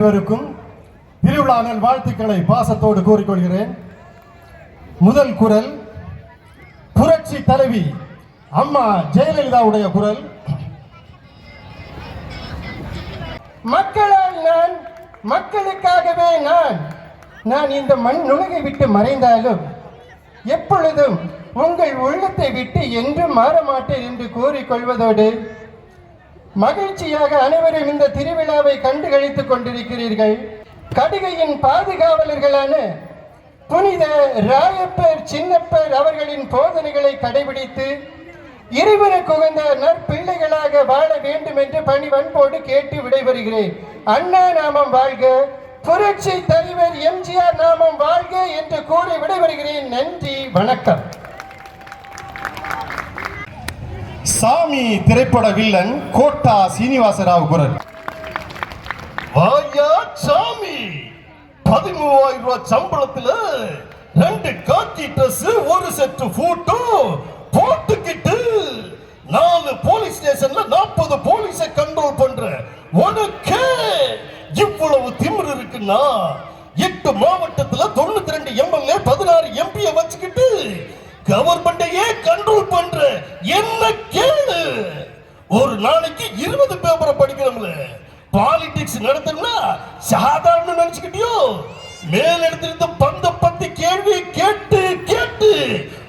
அனைவருக்கும் திருவிழா நல் வாழ்த்துக்களை பாசத்தோடு கூறிக்கொள்கிறேன். முதல் குரல் புரட்சி தலைவி அம்மா ஜெயலலிதாவுடைய குரல். மக்களால் நான் மக்களுக்காகவே நான் நான் இந்த மண் நுழையை விட்டு மறைந்தாலும் எப்பொழுதும் உங்கள் உள்ளத்தை விட்டு என்றும் மாற மாட்டேன் என்று கூறிக்கொள்வதோடு மகிழ்ச்சியாக அனைவரும் இந்த திருவிழாவை கண்டு கழித்துக் கொண்டிருக்கிறீர்கள். கடுகையின் பாதுகாவலர்களான புனித ராயப்பர் சின்னப்பர் அவர்களின் போதனைகளை கடைபிடித்து இருவருக்கு உகந்த நற்பிள்ளைகளாக வாழ வேண்டும் என்று பணிவன்போடு கேட்டு விடைபெறுகிறேன். அண்ணா நாமம் வாழ்க புரட்சி தலைவர் எம்ஜிஆர் நாமம் வாழ்க என்று கூறி விடைபெறுகிறேன். நன்றி வணக்கம். சாமி திரைப்பட வில்லன் கோட்டா சீனிவாசராவ் குரல் வாயா சாமி! பதிமூவாயிரம் ரூபாய் சம்பளத்துல ரெண்டு காக்கி ட்ரெஸ் ஒரு செட்டு போட்டோ போட்டுக்கிட்டு நாலு போலீஸ் ஸ்டேஷன்ல நாற்பது போலீஸை கண்ட்ரோல் பண்ற உனக்கு இவ்வளவு திமிர் இருக்குன்னா எட்டு மாவட்டத்துல தொண்ணூத்தி ரெண்டு எம்எல்ஏ பதினாறு எம்பியை வச்சுக்கிட்டு கவர்மெண்டையே கண்ட்ரோல் பண்ற என்ன ஒரு நாளைக்கு இருபது பேப்பரை படிக்கணும்ல பாலிடிக்ஸ் நடத்தணும்னா சாதாரண நினைச்சுக்கிட்டியோ? மேல் எடுத்திருந்த பந்த பத்தி கேள்வி கேட்டு கேட்டு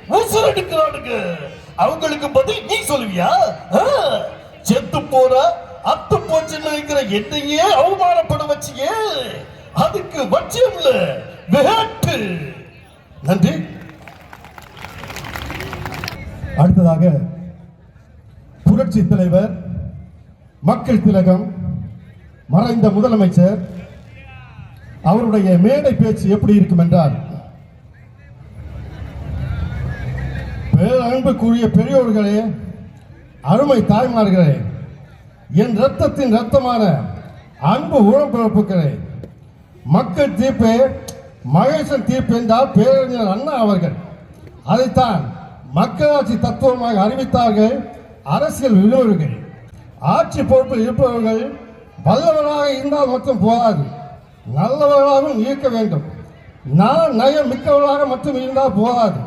உசுர் எடுக்கிறானுங்க. அவங்களுக்கு பதில் நீ சொல்லுவியா? ஆ? செத்து போற அத்து போச்சுன்னு இருக்கிற என்னையே அவமானப்பட வச்சியே. அதுக்கு வச்சியம்ல வேட்டு நன்றி. அடுத்ததாக புரட்சி தலைவர் மக்கள் திலகம் மறைந்த முதலமைச்சர் அவருடைய மேடை பேச்சு எப்படி இருக்கும் என்றார் பேரன்புக்குரிய பெரியோர்களே அருமை தாய்மார்களே என் ரத்தத்தின் ரத்தமான அன்பு உடன்பிறப்புகளே மக்கள் தீர்ப்பு மகேசன் தீர்ப்பு என்றால் பேரறிஞர் அண்ணா அவர்கள் அதைத்தான் மக்களாட்சி தத்துவமாக அறிவித்தார்கள். அரசியல் விழுவர்கள் ஆட்சி பொறுப்பில் இருப்பவர்கள் வல்லவராக இருந்தால் மட்டும் போராது நல்லவர்களாகவும் இருக்க வேண்டும். நான் நயம் மிக்கவர்களாக மட்டும் இருந்தால் போராது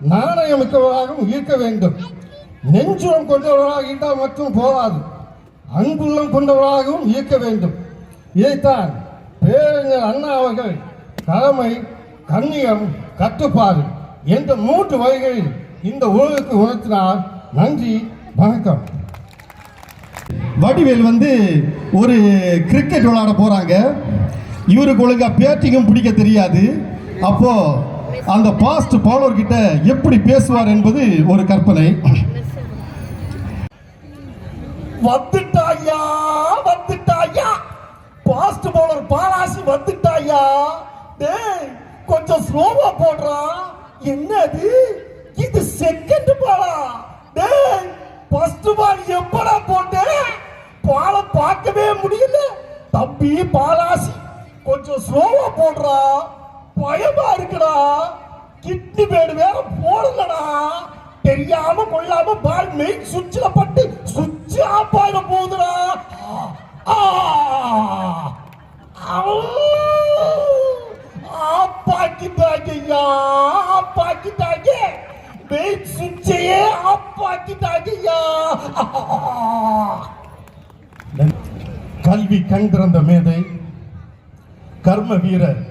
நாணயம் மிக்கவர்களாகவும் இருக்க வேண்டும். நெஞ்சுரம் கொண்டவர்களாக இருந்தால் மட்டும் போராது அன்புள்ளம் கொண்டவர்களாகவும் இருக்க வேண்டும். இதைத்தான் பேரறிஞர் அண்ணா அவர்கள் கடமை கண்ணியம் கட்டுப்பாடு என்ற மூன்று வகைகளில் இந்த உலகுக்கு உணர்த்தினார். நன்றி. வணக்கம். வடிவேல் வந்து ஒரு கிரிக்கெட் விளையாட போகிறாங்க இவருக்கு ஒழுங்காக பேட்டிங்கும் பிடிக்க தெரியாது. அப்போ அந்த பாஸ்ட் பவுலர்கிட்ட எப்படி பேசுவார் என்பது ஒரு கற்பனை. வந்துட்டாயா? வந்துட்டாயா? பாஸ்ட் பவுலர் பாலாசி வந்துட்டாயா? டேய் கொஞ்சம் ஸ்லோவா போடுறா. என்னது? இது செகண்ட் பாலா டேய் ஃபர்ஸ்ட் பால் எப்படா போட்டேன்? பாலை பார்க்கவே முடியல. தம்பி பாலாசி கொஞ்சம் ஸ்லோவா போடுறா. பயமா இருக்குடா. கிட்னி பேடு வேற போடலடா. தெரியாம கொள்ளாம பால் மெயின் சுவிட்சில் பட்டு சுவிட்ச் ஆஃப் ஆயிட போகுதுடா. ஆ! ஆ! ஆப்பாக்கிட்டாங்க ஐயா. கண் திறந்த மேதை கர்ம வீரர்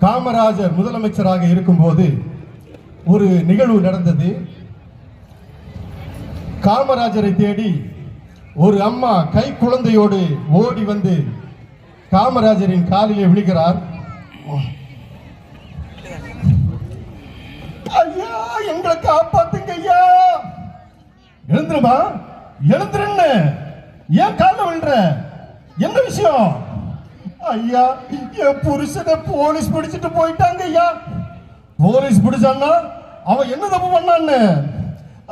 காமராஜர் முதலமைச்சராக இருக்கும்போது ஒரு நிகழ்வு நடந்தது. காமராஜரை தேடி ஒரு அம்மா கை குழந்தையோடு ஓடி வந்து காமராஜரின் காலிலே விழுகிறார். ஐயா எங்களை காப்பாத்துங்க ஐயா. எழுந்துருமா? எழுந்துருன்னு. ஏன் காலில் விழுற? எந்த விஷயம்? ஐயா என் புருஷனை போலீஸ் பிடிச்சிட்டு போயிட்டாங்க ஐயா. போலீஸ் பிடிச்சான்னா அவன் என்ன தப்பு பண்ணான்னு?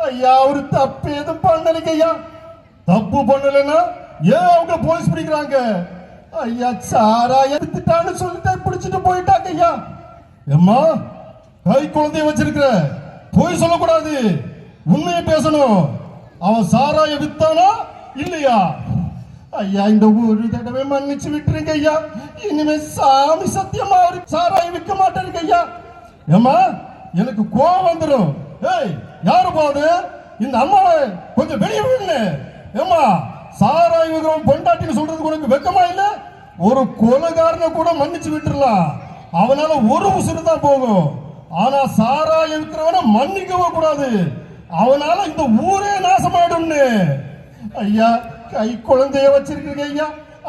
ஐயா அவரு தப்பு எதுவும் பண்ணலைங்க ஐயா. தப்பு பண்ணலைன்னா ஏன் அவங்க போலீஸ் பிடிக்கிறாங்க? ஐயா சாரா எடுத்துட்டான்னு சொல்லிட்டு பிடிச்சிட்டு போயிட்டாங்க ஐயா. எம்மா கை குழந்தைய வச்சிருக்கிற? போய் சொல்லக்கூடாது. உண்மையை பேசணும். அவன் சாராய வித்தானா இல்லையா? ஐயா இந்த ஒரு தடவை மன்னிச்சு விட்டுருங்க ஐயா இனிமே சாமி சத்தியமா ஒரு சாராய் விற்க மாட்டேங்க ஐயா ஏமா எனக்கு கோவம் வந்துடும் ஏய் யாரு போது இந்த அம்மாவை கொஞ்சம் வெளியே விடுங்க ஏம்மா சாராய் விற்கிறவன் பொண்டாட்டின்னு சொல்றதுக்கு உனக்கு வெக்கமா இல்ல ஒரு கொலகாரனை கூட மன்னிச்சு விட்டுறலாம் அவனால ஒரு உசுறு தான் போகும் ஆனா சாராய் இருக்கிறவனை மன்னிக்கவே கூடாது அவனால இந்த ஊரே நாசமாயிடும்னு ஐயா கை குழந்தைய வச்சிருக்கீங்க ஐயா.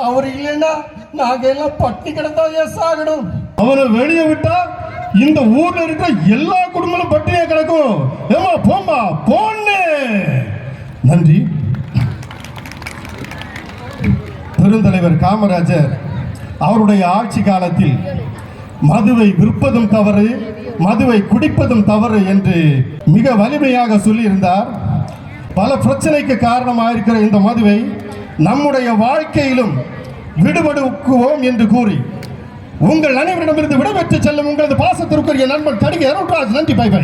அவர் இல்லைன்னா நாங்க எல்லாம் பட்டி கிடந்தா ஏன் சாகணும். அவனை வெளியே விட்டா இந்த ஊர்ல இருக்கிற எல்லா குடும்பமும் பட்டியா கிடக்கும். ஏமா போம்மா போன்னு நன்றி. பெருந்தலைவர் காமராஜர் அவருடைய ஆட்சி காலத்தில் மதுவை விற்பதும் தவறு மதுவை குடிப்பதும் தவறு என்று மிக வலிமையாக சொல்லியிருந்தார். பல பிரச்சனைக்கு காரணமாக இருக்கிற இந்த மதுவை நம்முடைய வாழ்க்கையிலும் விடுபடுக்குவோம் என்று கூறி உங்கள் அனைவரிடமிருந்து விடைபெற்று செல்லும் உங்களது பாசத்திற்குரிய நண்பன் கடிகை அருள்ராஜ் நன்றி பை பை